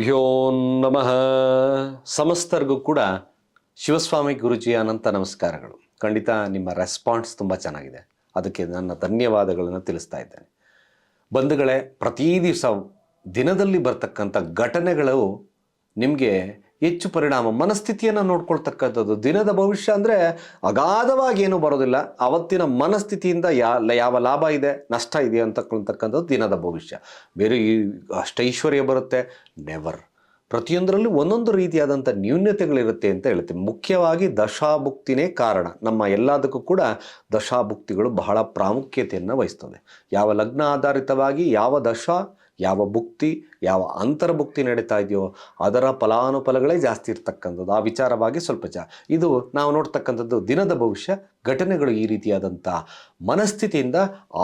ಗುರುಭ್ಯೋ ನಮಃ. ಸಮಸ್ತರಿಗೂ ಕೂಡ ಶಿವಸ್ವಾಮಿ ಗುರುಜಿ ಅನಂತ ನಮಸ್ಕಾರಗಳು. ಖಂಡಿತ ನಿಮ್ಮ ರೆಸ್ಪಾನ್ಸ್ ತುಂಬ ಚೆನ್ನಾಗಿದೆ. ಅದಕ್ಕೆ ನನ್ನ ಧನ್ಯವಾದಗಳನ್ನು ತಿಳಿಸ್ತಾ ಇದ್ದೇನೆ. ಬಂಧುಗಳೇ, ಪ್ರತಿ ದಿವಸ ದಿನದಲ್ಲಿ ಬರ್ತಕ್ಕಂಥ ಘಟನೆಗಳು ನಿಮಗೆ ಹೆಚ್ಚು ಪರಿಣಾಮ, ಮನಸ್ಥಿತಿಯನ್ನು ನೋಡ್ಕೊಳ್ತಕ್ಕಂಥದ್ದು. ದಿನದ ಭವಿಷ್ಯ ಅಂದರೆ ಅಗಾಧವಾಗಿ ಏನೂ ಬರೋದಿಲ್ಲ. ಅವತ್ತಿನ ಮನಸ್ಥಿತಿಯಿಂದ ಯಾ ಯಾವ ಲಾಭ ಇದೆ, ನಷ್ಟ ಇದೆ ಅಂತಕ್ಕಂಥದ್ದು ದಿನದ ಭವಿಷ್ಯ. ಬೇರೆ ಈ ಅಷ್ಟೈಶ್ವರ್ಯ ಬರುತ್ತೆ. ನೆವರ್ ಪ್ರತಿಯೊಂದರಲ್ಲೂ ಒಂದೊಂದು ರೀತಿಯಾದಂಥ ನ್ಯೂನ್ಯತೆಗಳಿರುತ್ತೆ ಅಂತ ಹೇಳ್ತೀವಿ ಮುಖ್ಯವಾಗಿ ದಶಾಭುಕ್ತಿನೇ ಕಾರಣ. ನಮ್ಮ ಎಲ್ಲದಕ್ಕೂ ಕೂಡ ದಶಾಭುಕ್ತಿಗಳು ಬಹಳ ಪ್ರಾಮುಖ್ಯತೆಯನ್ನು ವಹಿಸ್ತದೆ ಯಾವ ಲಗ್ನ ಆಧಾರಿತವಾಗಿ ಯಾವ ದಶ ಯಾವ ಭುಕ್ತಿ, ಯಾವ ಅಂತರ್ಭುಕ್ತಿ ನಡೀತಾ ಇದೆಯೋ ಅದರ ಫಲಾನುಫಲಗಳೇ ಜಾಸ್ತಿ ಇರ್ತಕ್ಕಂಥದ್ದು. ಆ ವಿಚಾರವಾಗಿ ಸ್ವಲ್ಪ ಜಾ, ಇದು ನಾವು ನೋಡ್ತಕ್ಕಂಥದ್ದು ದಿನದ ಭವಿಷ್ಯ, ಘಟನೆಗಳು ಈ ರೀತಿಯಾದಂಥ ಮನಸ್ಥಿತಿಯಿಂದ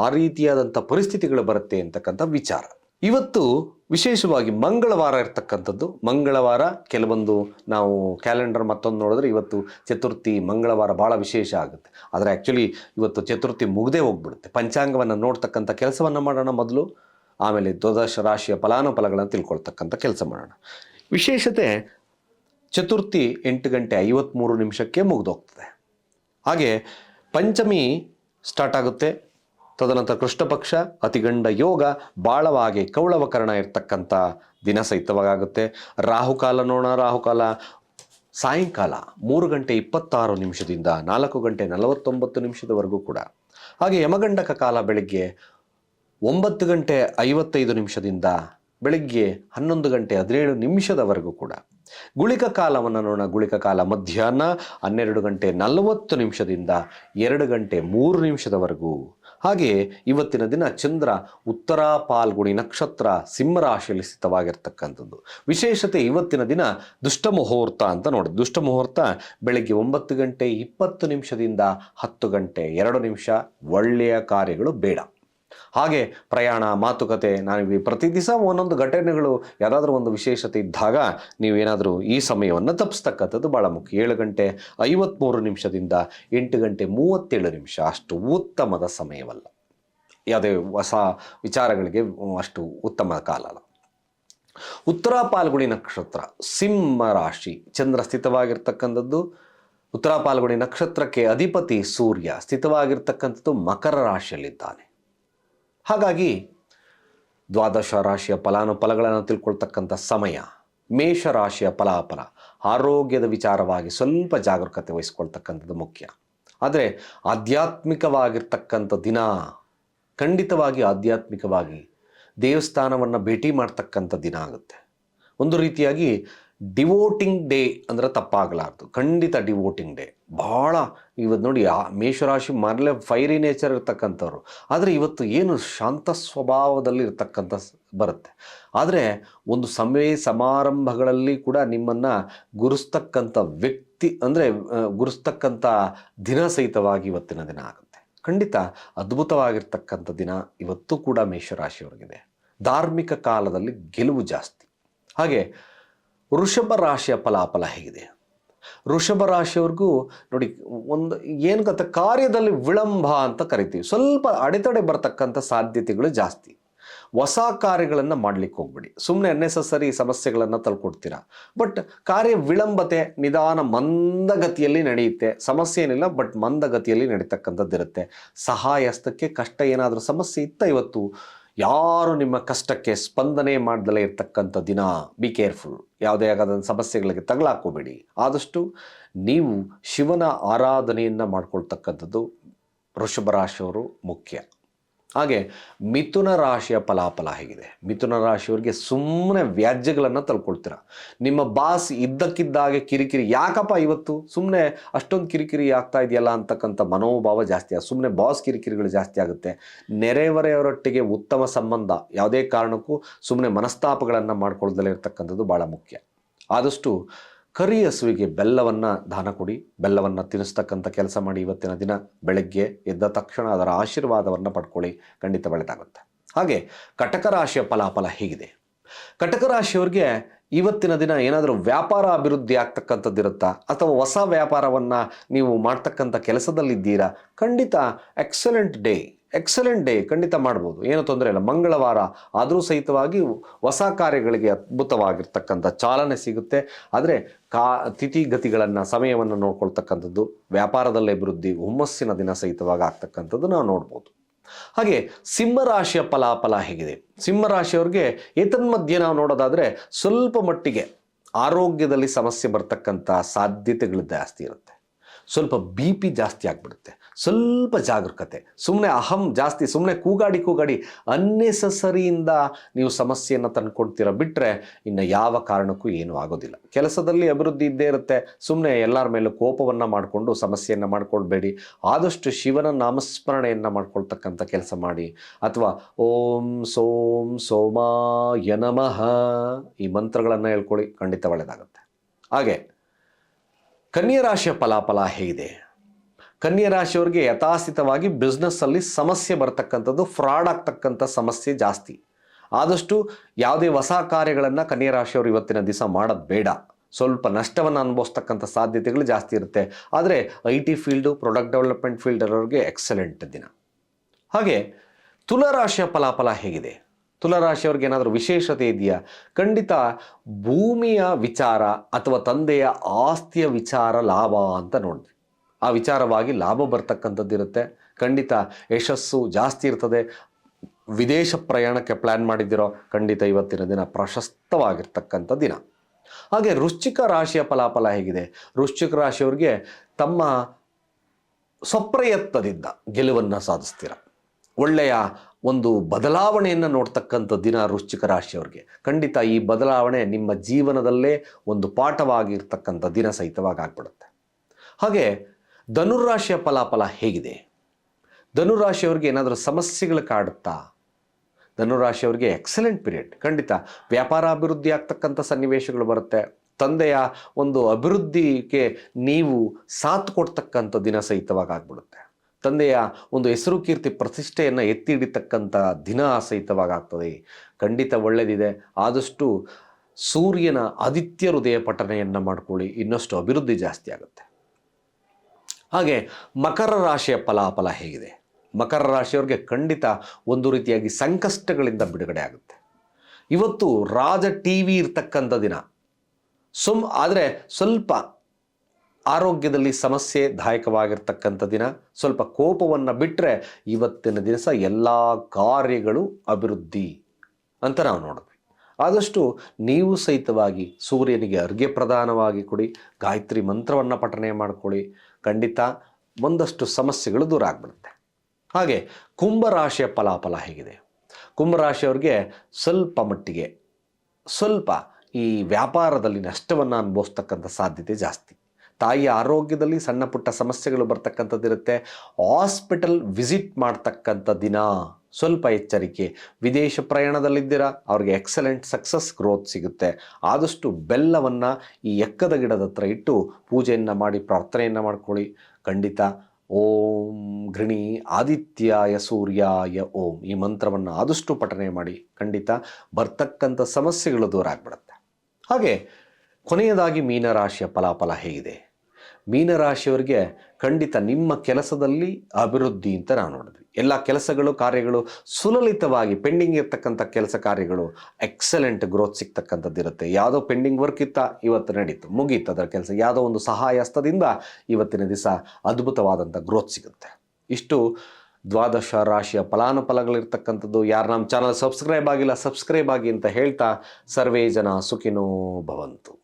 ಆ ರೀತಿಯಾದಂಥ ಪರಿಸ್ಥಿತಿಗಳು ಬರುತ್ತೆ ಅಂತಕ್ಕಂಥ ವಿಚಾರ. ಇವತ್ತು ವಿಶೇಷವಾಗಿ ಮಂಗಳವಾರ ಇರ್ತಕ್ಕಂಥದ್ದು. ಮಂಗಳವಾರ ಕೆಲವೊಂದು ನಾವು ಕ್ಯಾಲೆಂಡರ್ ಮತ್ತೊಂದು ನೋಡಿದ್ರೆ ಇವತ್ತು ಚತುರ್ಥಿ, ಮಂಗಳವಾರ ಭಾಳ ವಿಶೇಷ ಆಗುತ್ತೆ. ಆದರೆ ಆ್ಯಕ್ಚುಲಿ ಇವತ್ತು ಚತುರ್ಥಿ ಮುಗದೇ ಹೋಗ್ಬಿಡುತ್ತೆ. ಪಂಚಾಂಗವನ್ನು ನೋಡ್ತಕ್ಕಂಥ ಕೆಲಸವನ್ನು ಮಾಡೋಣ ಮೊದಲು. ಆಮೇಲೆ ದ್ವಾದಶ ರಾಶಿಯ ಫಲಾನುಫಲಗಳನ್ನು ತಿಳ್ಕೊಳ್ತಕ್ಕಂಥ ಕೆಲಸ ಮಾಡೋಣ. ವಿಶೇಷತೆ, ಚತುರ್ಥಿ ಎಂಟು ಗಂಟೆ ಐವತ್ತ್ಮೂರು ನಿಮಿಷಕ್ಕೆ ಮುಗಿದೋಗ್ತದೆ. ಹಾಗೆ ಪಂಚಮಿ ಸ್ಟಾರ್ಟ್ ಆಗುತ್ತೆ. ತದನಂತರ ಕೃಷ್ಣ ಪಕ್ಷ ಅತಿಗಂಡ ಯೋಗ, ಬಾಳವಾಗಿ ಕೌಳವಕರಣ ಇರ್ತಕ್ಕಂಥ ದಿನ ಸಹಿತವಾಗುತ್ತೆ. ರಾಹುಕಾಲ ನೋಡೋಣ, ರಾಹುಕಾಲ. ಸಾಯಂಕಾಲ ಮೂರು ಗಂಟೆ ಇಪ್ಪತ್ತಾರು ನಿಮಿಷದಿಂದ ನಾಲ್ಕು ಗಂಟೆ ನಲವತ್ತೊಂಬತ್ತು ನಿಮಿಷದವರೆಗೂ ಕೂಡ. ಹಾಗೆ ಯಮಗಂಡಕ ಕಾಲ ಬೆಳಗ್ಗೆ ಒಂಬತ್ತು ಗಂಟೆ ಐವತ್ತೈದು ನಿಮಿಷದಿಂದ ಬೆಳಗ್ಗೆ ಹನ್ನೊಂದು ಗಂಟೆ ಹದಿನೇಳು ನಿಮಿಷದವರೆಗೂ ಕೂಡ. ಗುಳಿಕ ಕಾಲವನ್ನು ನೋಡೋಣ. ಗುಳಿಕ ಕಾಲ ಮಧ್ಯಾಹ್ನ ಹನ್ನೆರಡು ಗಂಟೆ ನಲವತ್ತು ನಿಮಿಷದಿಂದ ಎರಡು ಗಂಟೆ ಮೂರು ನಿಮಿಷದವರೆಗೂ. ಹಾಗೆ ಇವತ್ತಿನ ದಿನ ಚಂದ್ರ ಉತ್ತರ ಪಾಲ್ಗುಣಿ ನಕ್ಷತ್ರ ಸಿಂಹರಾಶಿಯಲ್ಲಿ ಸ್ಥಿತವಾಗಿರ್ತಕ್ಕಂಥದ್ದು. ವಿಶೇಷತೆ ಇವತ್ತಿನ ದಿನ ದುಷ್ಟ ಮುಹೂರ್ತ ಅಂತ ನೋಡಿ. ದುಷ್ಟ ಮುಹೂರ್ತ ಬೆಳಗ್ಗೆ ಒಂಬತ್ತು ಗಂಟೆ ಇಪ್ಪತ್ತು ನಿಮಿಷದಿಂದ ಹತ್ತು ಗಂಟೆ ಎರಡು ನಿಮಿಷ. ಒಳ್ಳೆಯ ಕಾರ್ಯಗಳು ಬೇಡ. ಹಾಗೆ ಪ್ರಯಾಣ, ಮಾತುಕತೆ ನಾವು ಪ್ರತಿ ದಿವಸ ಒಂದೊಂದು ಘಟನೆಗಳು, ಯಾರಾದರೂ ಒಂದು ವಿಶೇಷತೆ ಇದ್ದಾಗ ನೀವೇನಾದರೂ ಈ ಸಮಯವನ್ನು ತಪ್ಪಿಸ್ತಕ್ಕಂಥದ್ದು ಭಾಳ ಮುಖ್ಯ. ಏಳು ಗಂಟೆ ಐವತ್ತ್ಮೂರು ನಿಮಿಷದಿಂದ ಎಂಟು ಗಂಟೆ ಮೂವತ್ತೇಳು ನಿಮಿಷ, ಅಷ್ಟು ಉತ್ತಮದ ಸಮಯವಲ್ಲ. ಯಾವುದೇ ಹೊಸ ವಿಚಾರಗಳಿಗೆ ಅಷ್ಟು ಉತ್ತಮ ಕಾಲ ಅಲ್ಲ. ಉತ್ತರ ಪಾಲ್ಗುಣಿ ನಕ್ಷತ್ರ, ಸಿಂಹ ರಾಶಿ, ಚಂದ್ರ ಸ್ಥಿತವಾಗಿರ್ತಕ್ಕಂಥದ್ದು. ಉತ್ತರ ಪಾಲ್ಗುಣಿ ನಕ್ಷತ್ರಕ್ಕೆ ಅಧಿಪತಿ ಸೂರ್ಯ ಸ್ಥಿತವಾಗಿರ್ತಕ್ಕಂಥದ್ದು ಮಕರ ರಾಶಿಯಲ್ಲಿದ್ದಾನೆ. ಹಾಗಾಗಿ ದ್ವಾದಶ ರಾಶಿಯ ಫಲಾನುಫಲಗಳನ್ನು ತಿಳ್ಕೊಳ್ತಕ್ಕಂಥ ಸಮಯ, ಮೇಷ ರಾಶಿಯ ಫಲಾಫಲ, ಆರೋಗ್ಯದ ವಿಚಾರವಾಗಿ ಸ್ವಲ್ಪ ಜಾಗರೂಕತೆ ವಹಿಸ್ಕೊಳ್ತಕ್ಕಂಥದ್ದು ಮುಖ್ಯ. ಆದರೆ ಆಧ್ಯಾತ್ಮಿಕವಾಗಿರ್ತಕ್ಕಂಥ ದಿನ ಖಂಡಿತವಾಗಿ ಆಧ್ಯಾತ್ಮಿಕವಾಗಿ ದೇವಸ್ಥಾನವನ್ನು ಭೇಟಿ ಮಾಡ್ತಕ್ಕಂಥ ದಿನ ಆಗುತ್ತೆ. ಒಂದು ರೀತಿಯಾಗಿ ಡಿವೋಟಿಂಗ್ ಡೇ ಅಂದರೆ ತಪ್ಪಾಗಲಾರ್ದು. ಖಂಡಿತ ಡಿವೋಟಿಂಗ್ ಡೇ. ಭಾಳ ಇವತ್ತು ನೋಡಿ, ಆ ಮೇಷರಾಶಿ ಮರಲೇ ಫೈರಿ ನೇಚರ್ ಇರ್ತಕ್ಕಂಥವ್ರು. ಆದರೆ ಇವತ್ತು ಏನು ಶಾಂತ ಸ್ವಭಾವದಲ್ಲಿ ಇರ್ತಕ್ಕಂಥ ಬರುತ್ತೆ. ಆದರೆ ಒಂದು ಸಮಯ ಸಮಾರಂಭಗಳಲ್ಲಿ ಕೂಡ ನಿಮ್ಮನ್ನು ಗುರುಸ್ತಕ್ಕಂಥ ವ್ಯಕ್ತಿ ಅಂದರೆ ಗುರುಸ್ತಕ್ಕಂಥ ದಿನ ಸಹಿತವಾಗಿ ಇವತ್ತಿನ ದಿನ ಆಗುತ್ತೆ. ಖಂಡಿತ ಅದ್ಭುತವಾಗಿರ್ತಕ್ಕಂಥ ದಿನ ಇವತ್ತು ಕೂಡ ಮೇಷರಾಶಿಯವರಿಗಿದೆ. ಧಾರ್ಮಿಕ ಕಾಲದಲ್ಲಿ ಗೆಲುವು ಜಾಸ್ತಿ. ಹಾಗೆ ವೃಷಭ ರಾಶಿಯ ಫಲಾಫಲ ಹೇಗಿದೆ? ವೃಷಭ ರಾಶಿಯವ್ರಿಗೂ ನೋಡಿ, ಒಂದು ಏನು ಗೊತ್ತ ಕಾರ್ಯದಲ್ಲಿ ವಿಳಂಬ ಅಂತ ಕರಿತೀವಿ. ಸ್ವಲ್ಪ ಅಡೆತಡೆ ಬರ್ತಕ್ಕಂಥ ಸಾಧ್ಯತೆಗಳು ಜಾಸ್ತಿ. ಹೊಸ ಕಾರ್ಯಗಳನ್ನು ಮಾಡ್ಲಿಕ್ಕೆ ಹೋಗ್ಬಿಡಿ. ಸುಮ್ಮನೆ ಅನ್ನೆಸಸರಿ ಸಮಸ್ಯೆಗಳನ್ನು ತಲ್ಕೊಡ್ತೀರಾ ಬಟ್ ಕಾರ್ಯ ವಿಳಂಬತೆ ನಿಧಾನ ಮಂದಗತಿಯಲ್ಲಿ ನಡೆಯುತ್ತೆ. ಸಮಸ್ಯೆ ಏನಿಲ್ಲ, ಬಟ್ ಮಂದಗತಿಯಲ್ಲಿ ನಡೀತಕ್ಕಂಥದ್ದಿರುತ್ತೆ. ಸಹಾಯಸ್ತಕ್ಕೆ ಕಷ್ಟ ಏನಾದರೂ ಸಮಸ್ಯೆ ಇತ್ತ ಇವತ್ತು? ಯಾರು ನಿಮ್ಮ ಕಷ್ಟಕ್ಕೆ ಸ್ಪಂದನೆ ಮಾಡ್ದಲೇ ಇರ್ತಕ್ಕಂಥ ದಿನ ಬಿ ಕೇರ್ಫುಲ್ ಯಾವುದೇ ಆಗಾದ ಸಮಸ್ಯೆಗಳಿಗೆ ತಗಲಾಕೋಬೇಡಿ ಆದಷ್ಟು ನೀವು ಶಿವನ ಆರಾಧನೆಯನ್ನು ಮಾಡ್ಕೊಳ್ತಕ್ಕಂಥದ್ದು ವೃಷಭ ರಾಶಿಯವರು ಮುಖ್ಯ. ಹಾಗೆ ಮಿಥುನ ರಾಶಿಯ ಫಲಾಫಲ ಹೇಗಿದೆ. ಮಿಥುನ ರಾಶಿಯವರಿಗೆ ಸುಮ್ಮನೆ ವ್ಯಾಜ್ಯಗಳನ್ನು ತಳ್ಕೊಳ್ತೀರ. ನಿಮ್ಮ ಬಾಸ್ ಇದ್ದಕ್ಕಿದ್ದಾಗೆ ಕಿರಿಕಿರಿ ಯಾಕಪ್ಪ ಇವತ್ತು? ಸುಮ್ಮನೆ ಅಷ್ಟೊಂದು ಕಿರಿಕಿರಿ ಆಗ್ತಾ ಇದೆಯಲ್ಲ ಅಂತಕ್ಕಂಥ ಮನೋಭಾವ ಜಾಸ್ತಿ ಸುಮ್ಮನೆ ಬಾಸ್ ಕಿರಿಕಿರಿಗಳು ಜಾಸ್ತಿ ಆಗುತ್ತೆ. ನೆರೆಹೊರೆಯವರೊಟ್ಟಿಗೆ ಉತ್ತಮ ಸಂಬಂಧ ಯಾವುದೇ ಕಾರಣಕ್ಕೂ ಸುಮ್ಮನೆ ಮನಸ್ತಾಪಗಳನ್ನು ಮಾಡ್ಕೊಳ್ದಲೇ ಇರ್ತಕ್ಕಂಥದ್ದು ಭಾಳ ಮುಖ್ಯ. ಆದಷ್ಟು ಕರಿ ಹಸುವಿಗೆ ಬೆಲ್ಲವನ್ನು ದಾನ ಕೊಡಿ, ಬೆಲ್ಲವನ್ನು ತಿನ್ನಿಸ್ತಕ್ಕಂಥ ಕೆಲಸ ಮಾಡಿ ಇವತ್ತಿನ ದಿನ ಬೆಳಗ್ಗೆ ಎದ್ದ ತಕ್ಷಣ ಅದರ ಆಶೀರ್ವಾದವನ್ನು ಪಡ್ಕೊಳ್ಳಿ, ಖಂಡಿತ ಬೆಳೆದಾಗುತ್ತೆ ಹಾಗೆ ಕಟಕ ರಾಶಿಯ ಫಲಾಫಲ ಹೇಗಿದೆ? ಕಟಕ ರಾಶಿಯವರಿಗೆ ಇವತ್ತಿನ ದಿನ ಏನಾದರೂ ವ್ಯಾಪಾರ ಅಭಿವೃದ್ಧಿ ಆಗ್ತಕ್ಕಂಥದ್ದು ಇರುತ್ತಾ? ಅಥವಾ ಹೊಸ ವ್ಯಾಪಾರವನ್ನು ನೀವು ಮಾಡ್ತಕ್ಕಂಥ ಕೆಲಸದಲ್ಲಿದ್ದೀರಾ? ಖಂಡಿತ ಎಕ್ಸಲೆಂಟ್ ಡೇ ಎಕ್ಸಲೆಂಟ್ ಡೇ ಖಂಡಿತ ಮಾಡ್ಬೋದು. ಏನು ತೊಂದರೆ ಇಲ್ಲ. ಮಂಗಳವಾರ ಆದರೂ ಸಹಿತವಾಗಿ ಹೊಸ ಕಾರ್ಯಗಳಿಗೆ ಅದ್ಭುತವಾಗಿರ್ತಕ್ಕಂಥ ಚಾಲನೆ ಸಿಗುತ್ತೆ. ಆದರೆ ಕಾ ತಿಥಿಗತಿಗಳನ್ನು ಸಮಯವನ್ನು ನೋಡ್ಕೊಳ್ತಕ್ಕಂಥದ್ದು, ವ್ಯಾಪಾರದಲ್ಲಿ ಅಭಿವೃದ್ಧಿ, ಹುಮ್ಮಸ್ಸಿನ ದಿನ ಸಹಿತವಾಗಿ ಆಗ್ತಕ್ಕಂಥದ್ದು ನಾವು ನೋಡ್ಬೋದು. ಹಾಗೆ ಸಿಂಹರಾಶಿಯ ಫಲಾಫಲ ಹೇಗಿದೆ? ಸಿಂಹರಾಶಿಯವ್ರಿಗೆ ಏತನ್ಮಧ್ಯೆ ನಾವು ನೋಡೋದಾದರೆ ಸ್ವಲ್ಪ ಮಟ್ಟಿಗೆ ಆರೋಗ್ಯದಲ್ಲಿ ಸಮಸ್ಯೆ ಬರ್ತಕ್ಕಂಥ ಸಾಧ್ಯತೆಗಳು ಜಾಸ್ತಿ ಇರುತ್ತೆ. ಸ್ವಲ್ಪ ಬಿ ಪಿ ಜಾಸ್ತಿ ಆಗಿಬಿಡುತ್ತೆ. ಸ್ವಲ್ಪ ಜಾಗರೂಕತೆ ಸುಮ್ಮನೆ ಅಹಂ ಜಾಸ್ತಿ ಸುಮ್ಮನೆ ಕೂಗಾಡಿ ಕೂಗಾಡಿ ಅನ್ನೆಸಸರಿಯಿಂದ ನೀವು ಸಮಸ್ಯೆಯನ್ನು ತಂದುಕೊಡ್ತೀರ ಬಿಟ್ಟರೆ ಇನ್ನು ಯಾವ ಕಾರಣಕ್ಕೂ ಏನೂ ಆಗೋದಿಲ್ಲ. ಕೆಲಸದಲ್ಲಿ ಅಭಿವೃದ್ಧಿ ಇದ್ದೇ ಇರುತ್ತೆ. ಸುಮ್ಮನೆ ಎಲ್ಲರ ಮೇಲೂ ಕೋಪವನ್ನು ಮಾಡಿಕೊಂಡು ಸಮಸ್ಯೆಯನ್ನು ಮಾಡಿಕೊಳ್ಬೇಡಿ. ಆದಷ್ಟು ಶಿವನ ನಾಮಸ್ಮರಣೆಯನ್ನು ಮಾಡ್ಕೊಳ್ತಕ್ಕಂಥ ಕೆಲಸ ಮಾಡಿ. ಅಥವಾ ಓಂ ಸೋಂ ಸೋಮಾಯ ನಮಃ ಈ ಮಂತ್ರಗಳನ್ನು ಹೇಳ್ಕೊಳ್ಳಿ, ಖಂಡಿತ ಒಳ್ಳೆಯದಾಗುತ್ತೆ ಹಾಗೆ ಕನ್ಯಾ ರಾಶಿಯ ಫಲಾಫಲ ಹೇಗಿದೆ? ಕನ್ಯಾ ರಾಶಿಯವರಿಗೆ ಯಥಾಸ್ಥಿತವಾಗಿ ಬಿಸ್ನೆಸ್ಸಲ್ಲಿ ಸಮಸ್ಯೆ ಬರ್ತಕ್ಕಂಥದ್ದು ಫ್ರಾಡ್ ಆಗ್ತಕ್ಕಂಥ ಸಮಸ್ಯೆ ಜಾಸ್ತಿ. ಆದಷ್ಟು ಯಾವುದೇ ಹೊಸ ಕಾರ್ಯಗಳನ್ನು ಕನ್ಯಾ ರಾಶಿಯವರು ಇವತ್ತಿನ ದಿವಸ ಮಾಡೋದು ಬೇಡ. ಸ್ವಲ್ಪ ನಷ್ಟವನ್ನು ಅನುಭವಿಸ್ತಕ್ಕಂಥ ಸಾಧ್ಯತೆಗಳು ಜಾಸ್ತಿ ಇರುತ್ತೆ. ಆದರೆ I T field product development ಫೀಲ್ಡರವ್ರಿಗೆ excellent ದಿನ. ಹಾಗೆ ತುಲಾರಾಶಿಯ ಫಲಾಫಲ ಹೇಗಿದೆ? ತುಲಾರಾಶಿಯವ್ರಿಗೆ ಏನಾದರೂ ವಿಶೇಷತೆ ಇದೆಯಾ? ಖಂಡಿತ ಭೂಮಿಯ ವಿಚಾರ ಅಥವಾ ತಂದೆಯ ಆಸ್ತಿಯ ವಿಚಾರ ಲಾಭ ಅಂತ ನೋಡಿದ್ವಿ ಆ ವಿಚಾರವಾಗಿ ಲಾಭ ಬರ್ತಕ್ಕಂಥದ್ದು ಇರುತ್ತೆ. ಖಂಡಿತ ಯಶಸ್ಸು ಜಾಸ್ತಿ ಇರ್ತದೆ. ವಿದೇಶ ಪ್ರಯಾಣಕ್ಕೆ ಪ್ಲ್ಯಾನ್ ಮಾಡಿದ್ದಿರೋ ಖಂಡಿತ ಇವತ್ತಿನ ದಿನ ಪ್ರಶಸ್ತವಾಗಿರ್ತಕ್ಕಂಥ ದಿನ. ಹಾಗೆ ವೃಶ್ಚಿಕ ರಾಶಿಯ ಫಲಾಫಲ ಹೇಗಿದೆ? ವೃಶ್ಚಿಕ ರಾಶಿಯವ್ರಿಗೆ ತಮ್ಮ ಸ್ವಪ್ರಯತ್ನದಿಂದ ಗೆಲುವನ್ನು ಸಾಧಿಸ್ತೀರ. ಒಳ್ಳೆಯ ಒಂದು ಬದಲಾವಣೆಯನ್ನು ನೋಡ್ತಕ್ಕಂಥ ದಿನ ವೃಶ್ಚಿಕ ರಾಶಿಯವ್ರಿಗೆ. ಖಂಡಿತ ಈ ಬದಲಾವಣೆ ನಿಮ್ಮ ಜೀವನದಲ್ಲೇ ಒಂದು ಪಾಠವಾಗಿರ್ತಕ್ಕಂಥ ದಿನ ಸಹಿತವಾಗಿ ಆಗ್ಬಿಡುತ್ತೆ. ಹಾಗೆ ಧನುರಾಶಿಯ ಫಲಾಫಲ ಹೇಗಿದೆ? ಧನುರಾಶಿಯವ್ರಿಗೆ ಏನಾದರೂ ಸಮಸ್ಯೆಗಳು ಕಾಡುತ್ತಾ? ಧನುರಾಶಿಯವ್ರಿಗೆ ಎಕ್ಸಲೆಂಟ್ ಪೀರಿಯಡ್ ಖಂಡಿತ ವ್ಯಾಪಾರ ಅಭಿವೃದ್ಧಿ ಆಗ್ತಕ್ಕಂಥ ಸನ್ನಿವೇಶಗಳು ಬರುತ್ತೆ. ತಂದೆಯ ಒಂದು ಅಭಿವೃದ್ಧಿಗೆ ನೀವು ಸಾಥ್ ಕೊಡ್ತಕ್ಕಂಥ ದಿನ ಸಹಿತವಾಗಿ ಆಗ್ಬಿಡುತ್ತೆ. ತಂದೆಯ ಒಂದು ಹೆಸರು ಕೀರ್ತಿ ಪ್ರತಿಷ್ಠೆಯನ್ನು ಎತ್ತಿ ಹಿಡಿತಕ್ಕಂಥ ದಿನ ಸಹಿತವಾಗಿ ಆಗ್ತದೆ. ಖಂಡಿತ ಒಳ್ಳೆಯದಿದೆ ಆದಷ್ಟು ಸೂರ್ಯನ ಆದಿತ್ಯ ಹೃದಯ ಪಠನೆಯನ್ನು ಮಾಡ್ಕೊಳ್ಳಿ. ಇನ್ನಷ್ಟು ಅಭಿವೃದ್ಧಿ ಜಾಸ್ತಿ ಆಗುತ್ತೆ. ಹಾಗೆ ಮಕರ ರಾಶಿಯ ಫಲಾಫಲ ಹೇಗಿದೆ? ಮಕರ ರಾಶಿಯವ್ರಿಗೆ ಖಂಡಿತ ಒಂದು ರೀತಿಯಾಗಿ ಸಂಕಷ್ಟಗಳಿಂದ ಬಿಡುಗಡೆ ಆಗುತ್ತೆ. ಇವತ್ತು ರಾಜ ಟಿ ವಿ ಇರ್ತಕ್ಕಂಥ ದಿನ. ಸುಮ್, ಆದರೆ ಸ್ವಲ್ಪ ಆರೋಗ್ಯದಲ್ಲಿ ಸಮಸ್ಯೆ ದಾಯಕವಾಗಿರ್ತಕ್ಕಂಥ ದಿನ. ಸ್ವಲ್ಪ ಕೋಪವನ್ನು ಬಿಟ್ಟರೆ ಇವತ್ತಿನ ದಿವಸ ಎಲ್ಲ ಕಾರ್ಯಗಳು ಅಭಿವೃದ್ಧಿ ಅಂತ ನಾವು ನೋಡಿದ್ವಿ ಆದಷ್ಟು ನೀವು ಸಹಿತವಾಗಿ ಸೂರ್ಯನಿಗೆ ಅರ್ಘ್ಯ ಪ್ರದಾನವಾಗಿ ಕೊಡಿ, ಗಾಯತ್ರಿ ಮಂತ್ರವನ್ನು ಪಠನೆ ಮಾಡ್ಕೊಳ್ಳಿ ಖಂಡಿತ ಒಂದಷ್ಟು ಸಮಸ್ಯೆಗಳು ದೂರ ಆಗ್ಬಿಡುತ್ತೆ. ಹಾಗೆ ಕುಂಭರಾಶಿಯ ಫಲಾಫಲ ಹೇಗಿದೆ? ಕುಂಭರಾಶಿಯವ್ರಿಗೆ ಸ್ವಲ್ಪ ಮಟ್ಟಿಗೆ, ಸ್ವಲ್ಪ ಈ ವ್ಯಾಪಾರದಲ್ಲಿ ನಷ್ಟವನ್ನು ಅನುಭವಿಸ್ತಕ್ಕಂಥ ಸಾಧ್ಯತೆ ಜಾಸ್ತಿ. ತಾಯಿಯ ಆರೋಗ್ಯದಲ್ಲಿ ಸಣ್ಣ ಪುಟ್ಟ ಸಮಸ್ಯೆಗಳು ಬರ್ತಕ್ಕಂಥದ್ದಿರುತ್ತೆ. ಹಾಸ್ಪಿಟಲ್ ವಿಸಿಟ್ ಮಾಡ್ತಕ್ಕಂಥ ದಿನ ಸ್ವಲ್ಪ ಎಚ್ಚರಿಕೆ. ವಿದೇಶ ಪ್ರಯಾಣದಲ್ಲಿದ್ದೀರಾ? ಅವ್ರಿಗೆ ಎಕ್ಸಲೆಂಟ್ ಸಕ್ಸಸ್ ಗ್ರೋತ್ ಸಿಗುತ್ತೆ. ಆದಷ್ಟು ಬೆಲ್ಲವನ್ನು ಈ ಎಕ್ಕದ ಗಿಡದ ಹತ್ರ ಇಟ್ಟು ಪೂಜೆಯನ್ನು ಮಾಡಿ, ಪ್ರಾರ್ಥನೆಯನ್ನು ಮಾಡ್ಕೊಳ್ಳಿ. ಖಂಡಿತ. ಓಂ ಗೃಣಿ ಆದಿತ್ಯಾಯ ಸೂರ್ಯಾಯ ಓಂ ಈ ಮಂತ್ರವನ್ನು ಆದಷ್ಟು ಪಠನೆ ಮಾಡಿ. ಖಂಡಿತ. ಬರ್ತಕ್ಕಂಥ ಸಮಸ್ಯೆಗಳು ದೂರ ಆಗ್ಬಿಡುತ್ತೆ. ಹಾಗೆ ಕೊನೆಯದಾಗಿ ಮೀನರಾಶಿಯ ಫಲಾಫಲ ಹೇಗಿದೆ? ಮೀನರಾಶಿಯವರಿಗೆ ಖಂಡಿತ ನಿಮ್ಮ ಕೆಲಸದಲ್ಲಿ ಅಭಿವೃದ್ಧಿ ಅಂತ ನಾವು ನೋಡಿದ್ವಿ. ಎಲ್ಲ ಕೆಲಸಗಳು, ಕಾರ್ಯಗಳು ಸುಲಲಿತವಾಗಿ ಪೆಂಡಿಂಗ್ ಇರ್ತಕ್ಕಂಥ ಕೆಲಸ ಕಾರ್ಯಗಳು ಎಕ್ಸಲೆಂಟ್ ಗ್ರೋತ್ ಸಿಗ್ತಕ್ಕಂಥದ್ದು ಇರುತ್ತೆ. ಯಾವುದೋ ಪೆಂಡಿಂಗ್ ವರ್ಕ್ ಇತ್ತ, ಇವತ್ತು ನಡೀತು, ಮುಗೀತು. ಅದರ ಕೆಲಸ ಯಾವುದೋ ಒಂದು ಸಹಾಯ ಹಸ್ತದಿಂದ ಇವತ್ತಿನ ದಿವಸ ಅದ್ಭುತವಾದಂಥ ಗ್ರೋತ್ ಸಿಗುತ್ತೆ. ಇಷ್ಟು ದ್ವಾದಶ ರಾಶಿಯ ಫಲಾನುಫಲಗಳಿರ್ತಕ್ಕಂಥದ್ದು. ಯಾರು ನಮ್ಮ ಚಾನಲ್ ಸಬ್ಸ್ಕ್ರೈಬ್ ಆಗಿಲ್ಲ, ಸಬ್ಸ್ಕ್ರೈಬ್ ಆಗಿ ಅಂತ ಹೇಳ್ತಾ, ಸರ್ವೇ ಜನ ಸುಖಿನೋ ಭವಂತು.